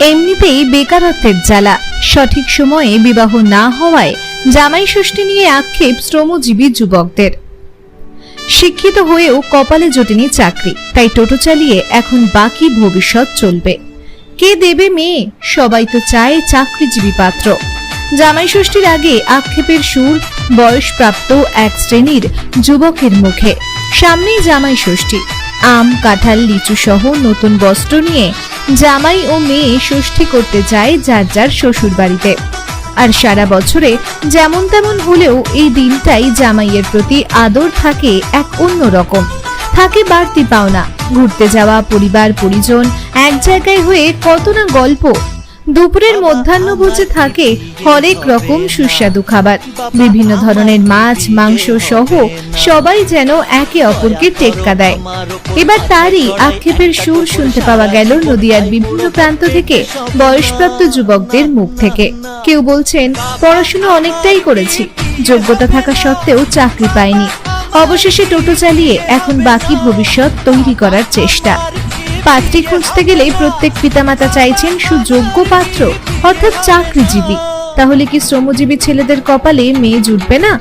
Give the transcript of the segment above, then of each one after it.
এমনিতেই বেকারত্বের জ্বালা। সঠিক সময়ে বিবাহ না হওয়ায় জামাই ষষ্ঠী নিয়ে আক্ষেপ শ্রমজীবী যুবকদের। শিক্ষিত হয়েও কপালে জোটেনি চাকরি, তাই টোটো চালিয়ে এখন বাকি ভবিষ্যৎ চলবে। কে দেবে মেয়ে? সবাই তো চায় চাকরিজীবী পাত্র। জামাই ষষ্ঠীর আগে আক্ষেপের সুর বয়সপ্রাপ্ত এক শ্রেণির যুবকের মুখে। সামনেই জামাই ষষ্ঠী। আম, কাঁঠাল, লিচু সহ নতুন বস্ত্র নিয়ে জামাই ও মেয়ে ষষ্ঠী করতে যায় যার যার শ্বশুর বাড়িতে আর সারা বছরে যেমন তেমন হলেও এই দিনটাই জামাইয়ের প্রতি আদর থাকে এক অন্য রকম। থাকে বাড়তি পাওনা, ঘুরতে যাওয়া, পরিবার, পরিজন, এক জায়গায় হয়ে কত না গল্প দুপুরের মধ্যাহ্নভোজে থাকে হরেক রকম সুস্বাদু খাবার। বিভিন্ন ধরনের মাছ, মাংস সহ সবাই যেন একে অপরকে টেক্কা দেয়। এবার তারই আক্ষেপের সুর শুনতে পাওয়া গেল নদিয়ার বিভিন্ন প্রান্ত থেকে বয়সপ্রাপ্ত যুবকদের মুখ থেকে। কেউ বলছেন, পড়াশোনা অনেকটাই করেছি। যোগ্যতা থাকা সত্ত্বেও চাকরি পাইনি। অবশেষে টোটো চালিয়ে এখন বাকি ভবিষ্যৎ তৈরি করার চেষ্টা। পাত্রী খুঁজতে গেলে প্রত্যেক পিতামাতা চাইছেন সুযোগ্য পাত্র, অর্থাৎ চাকরিজীবী। তাহলে কি শ্রমজীবী ছেলেদের কপালে মেয়ে জুটবে না?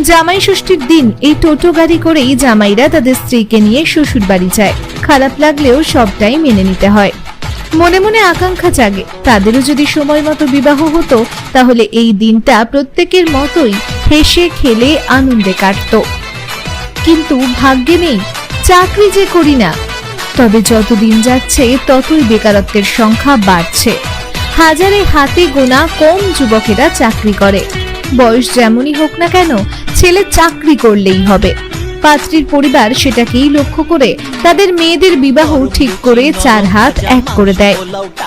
জামাই ষষ্ঠীর দিন এই টোটো গাড়ি করেই জামাইরা তাদের স্ত্রীকে নিয়ে শ্বশুর বাড়ি যায়। খারাপ লাগলেও সবটাই মেনে নিতে হয়। মনে মনে আকাঙ্ক্ষা জাগে, তাদেরও যদি সময় মতো বিবাহ হতো, তাহলে এই দিনটা প্রত্যেকের মতোই হেসে খেলে আনন্দে কাটতো। কিন্তু ভাগ্যে নেই, চাকরি যে করি না তবে যত দিন যাচ্ছে, ততই বেকারত্বের সংখ্যা বাড়ছে। হাজারে হাতে গোনা কম যুবকেরা চাকরি করে। বয়স যেমনই হোক না কেন, ছেলে চাকরি করলেই হবে। পাত্রীর পরিবার সেটাকেই লক্ষ্য করে তাদের মেয়েদের বিবাহ ঠিক করে চার হাত এক করে দেয়।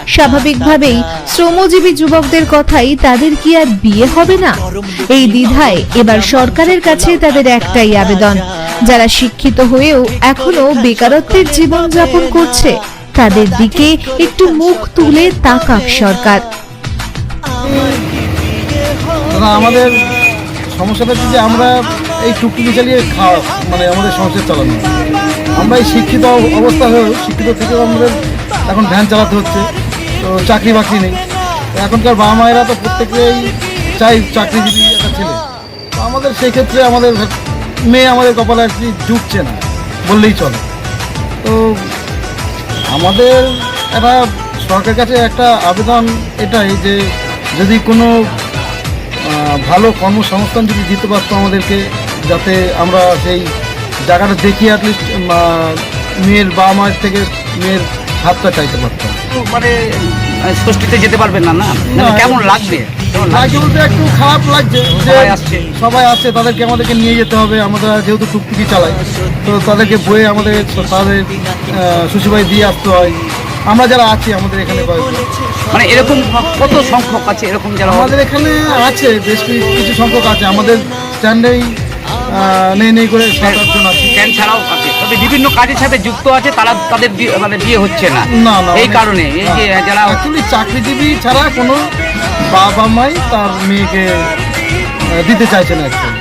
স্বাভাবিকভাবেই শ্রমজীবী যুবকদের কথাই তাদের কি আর বিয়ে হবে না? এই দ্বিধায় এবার সরকারের কাছে তাদের একটাই আবেদন যারা শিক্ষিত হয়েও এখনও বেকারত্বের জীবন যাপন করছে, তাদের দিকে একটু মুখ তুলে তাকাক সরকার। আমাদের সমস্যাটা হচ্ছে যে আমরা এই টুকটুকি চালিয়ে খাওয়া মানে আমাদের সংসার চালানো। আমরা এই শিক্ষিত অবস্থা হয়েও, শিক্ষিত থেকেও আমাদের এখন ভ্যান চালাতে হচ্ছে, তো চাকরি বাকরি নেই। এখনকার বাবা মায়েরা তো প্রত্যেকেই চাই চাকরিজীবী একটা ছেলে। আমাদের সেই ক্ষেত্রে আমাদের মেয়ে আমাদের কপালে কি জুটছে না বললেই চলে। তো আমাদের একটা সরকারের কাছে একটা আবেদন এটাই যে যদি কোনো ভালো কর্মসংস্থান যদি দিতে পারতো আমাদেরকে যাতে আমরা সেই জায়গাটা দেখি অ্যাটলিস্ট মেয়ের বাবা মায়ের থেকে মেয়ের হাতটা চাইতে পারতাম। মানে ষষ্ঠীতে যেতে পারবেন না না? না, কেমন লাগবে? বলতে একটু খারাপ লাগছে সবাই আসছে। সবাই আসছে তাদেরকে আমাদেরকে নিয়ে যেতে হবে। আমরা যেহেতু টুকটুকি চালাই তো তাদেরকে বয়ে আমাদের তাদের শ্বশুরবাড়ি দিয়ে আসতে হয়। আমরা যারা আছি আমাদের এখানে মানে এরকম কত সংখ্যক আছে এরকম যারা আমাদের এখানে আছে বেশ কিছু সংখ্যক আছে। আমাদের স্ট্যান্ডেই নেই নেই করে সাত আটজন আছে। ফ্যান ছাড়াও আছে তবে বিভিন্ন কাজের সাথে যুক্ত আছে তারা তাদের মানে বিয়ে হচ্ছে না। এই কারণে এই যে যারা অ্যাকচুয়ালি চাকরিজীবী ছাড়া কোনো বাবা মাই তার মেয়েকে দিতে চাইছেন কি।